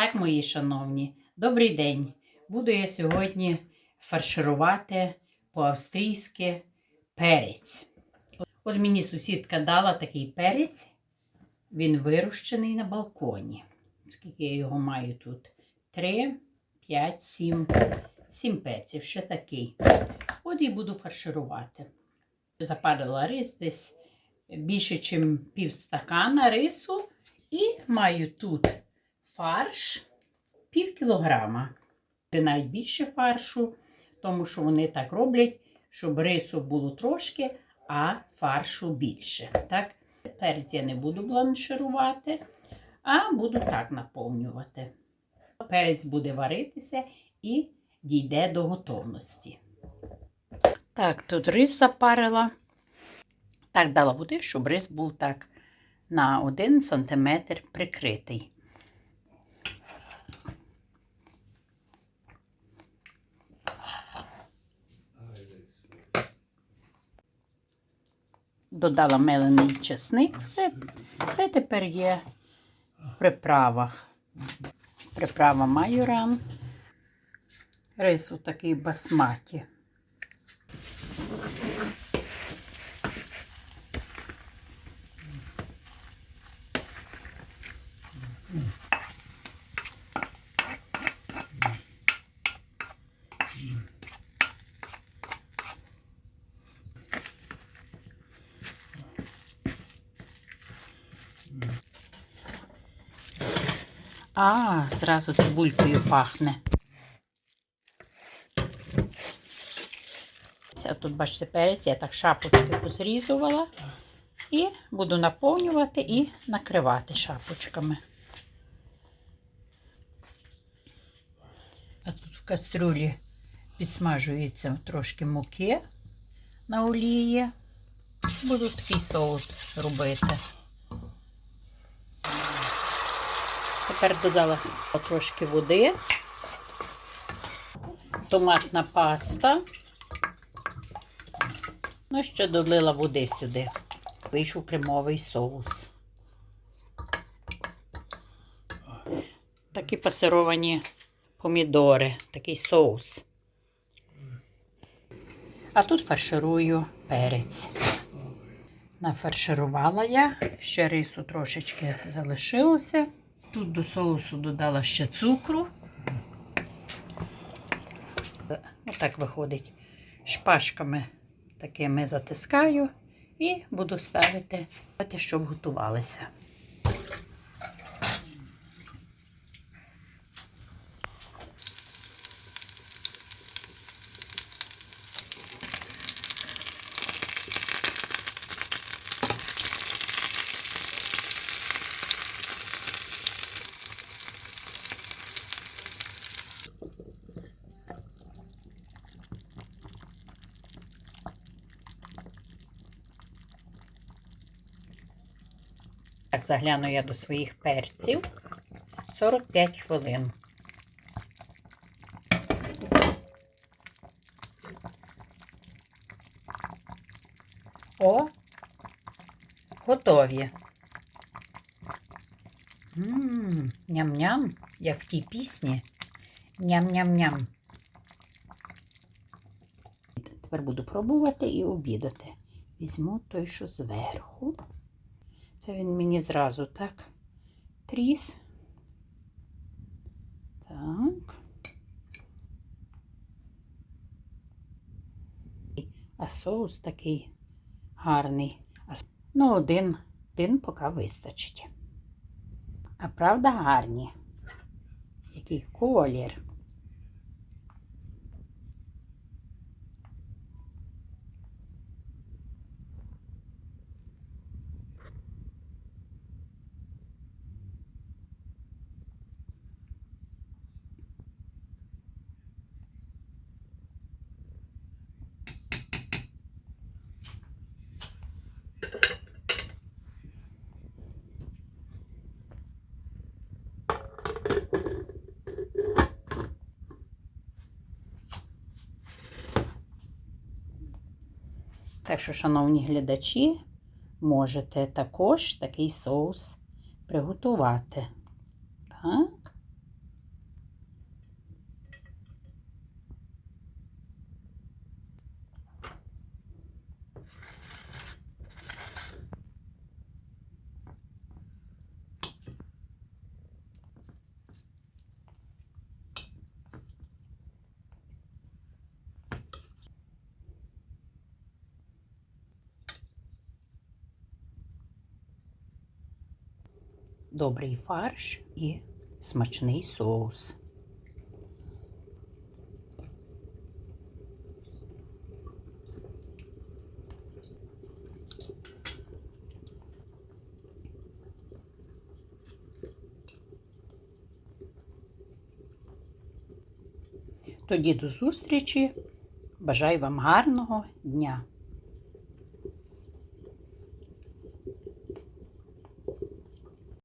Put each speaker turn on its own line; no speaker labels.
Так, мої шановні, добрий день. Буду я сьогодні фарширувати по-австрійськи перець. От мені сусідка дала такий перець, він вирощений на балконі. Скільки я його маю тут? Три, п'ять, сім. Сім пеців, ще такий. От і буду фарширувати. Запарила рис десь більше, ніж пів стакана рису. І маю тут фарш пів кілограма. Це навіть більше фаршу, тому що вони так роблять, щоб рису було трошки, а фаршу більше. Так? Перець я не буду бланширувати, а буду так наповнювати. Перець буде варитися і дійде до готовності. Так, тут рис запарила. Так, дала води, щоб рис був так на 1 см прикритий. Додала мелений чесник. Все, все тепер є в приправах. Приправа майоран. Рис у такій басматі. А, зразу цибулькою пахне. Це тут, бачите, перець, я так шапочки позрізувала. І буду наповнювати і накривати шапочками. А тут в кастрюлі підсмажується трошки муки на олії. Буду такий соус робити. Тепер додала трошки води, томатна паста. Ну, ще долила води сюди. Вийшов кремовий соус. Такі пасировані помідори, такий соус. А тут фарширую перець. Нафарширувала я, ще рису трошечки залишилося. Тут до соусу додала ще цукру. Отак виходить. Шпажками такими затискаю і буду ставити, щоб готувалися. Так, загляну я до своїх перців 45 хвилин. О, готові. Ням-ням, як в тій пісні. Ням-ням-ням. Тепер буду пробувати і обідати. Візьму той, що зверху. Це він мені зразу так тріс. Так. А соус такий гарний. Ну, один, один поки вистачить. А правда, гарні. Який колір. Так що, шановні глядачі, можете також такий соус приготувати. Так. Добрий фарш і смачний соус. Тоді до зустрічі. Бажаю вам гарного дня!